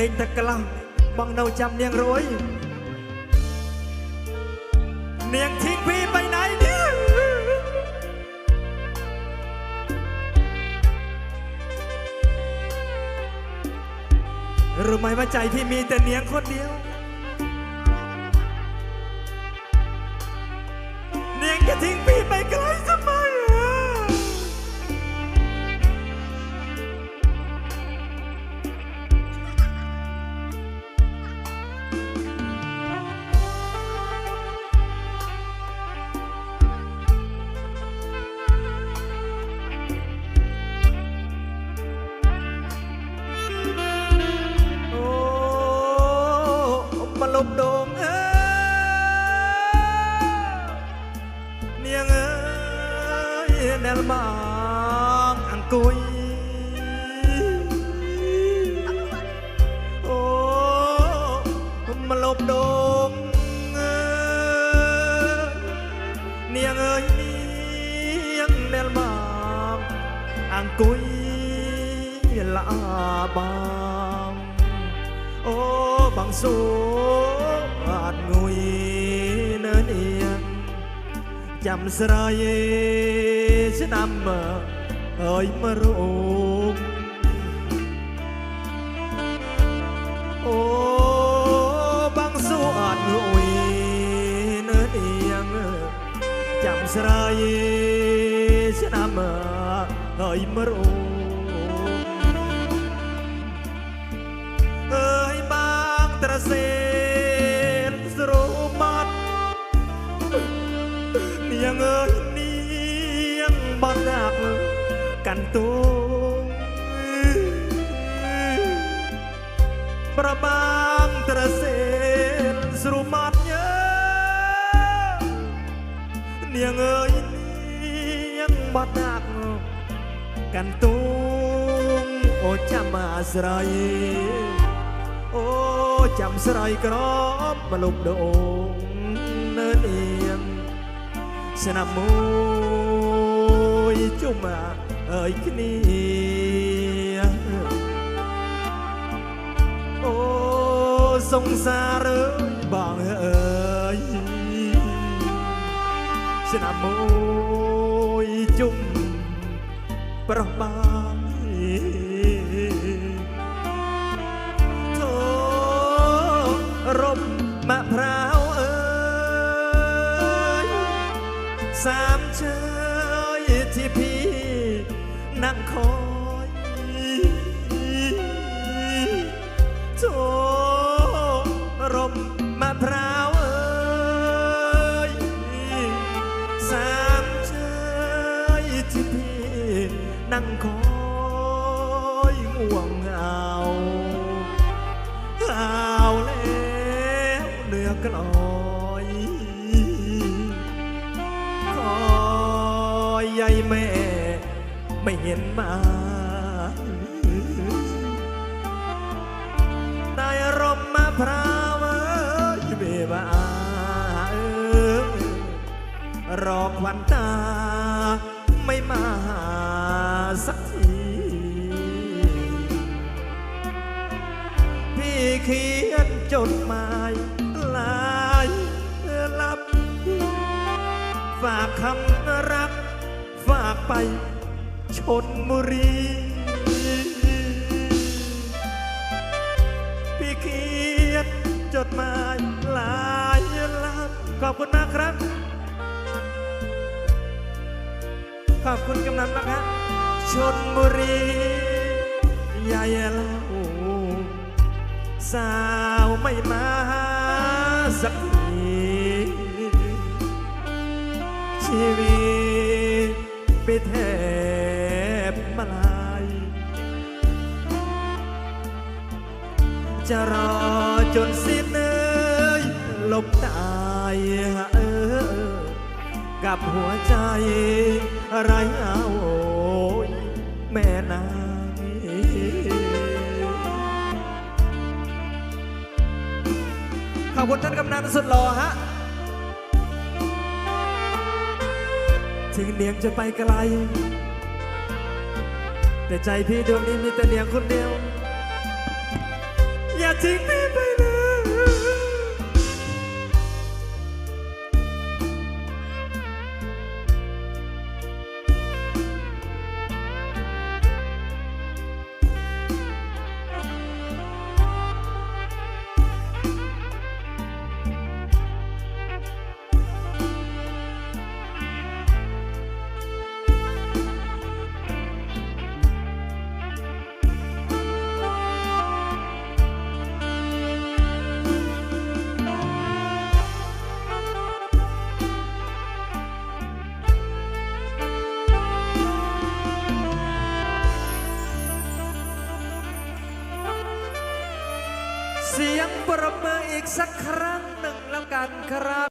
ដេញតែក្លោះបងនៅចាំនាងរួយ នាងทิ้งพี่ไปไหนเนี่ยรู้ไหมว่าใจพี่มีแต่เนียงคนเดียว เนียงจะทิ้งพี่ไปไกลท អង្គុយអូមកលប់ដងនាងអើយនាងមែលមកអង្គុយលាបងអូបងសួរអត់ងុយនៅនាងចាំស្រ័យឆ្នាំមើ អើយមករងអូបាំងសួរអត់រួយនៅអៀងចាំស្រាយឆ្នាំអើយមករងអើយបាំងត្រសេនស្រូបាត់នាងអើយនាងបាត់ដាក់ កាន់ទូប្របាងត្រសេនស្រុមាត់ញើនាងអើយនាងបាត់ណាក់កាន់ទូអូចាំអាស្រ័យអូចាំស្រ័យក្របមកលុបដងនៅនាងស្នាមមួយជុំអា អើយគ្នាអូសងសារបងអើយស្នាមួយជុំប្រោះបានធរំមកប្រាវអើយសាមចា นั่งคอยโทร่มมะพร้าวเอ้ยสามเชยที่พี่นั่งคอยง่วงเหงาหาแล้วเนื้อกลอยคอยใยแม่ ไม่เห็นมา ได้ร่มมะพร้าวเอ้ยเบบาเอ้ยรอควันตา ไม่มาหาสักที พี่เขียนจดหมายลายลับ ฝากคำรัก ฝากไป ชนบุรี พี่เขียนจดหมายลายลับขอบคุณมากครับ ขอบคุณกำนันมากฮะชนบุรียายเล่าสาวไม่มาสักทีชีวิตไปแท จะรอจนสิ้นเอ้ยลบตายเออ กับหัวใจไรเอาโอยแม่นางขอบคุณท่านกำนันสุดหล่อฮะ ถึงเนียงจะไปไกล แต่ใจพี่ดวงนี้มีแต่เนียงคนเดียว Nhà 白 ปเระเมินอีกสักครั้งหนึ่งแล้วกันครับ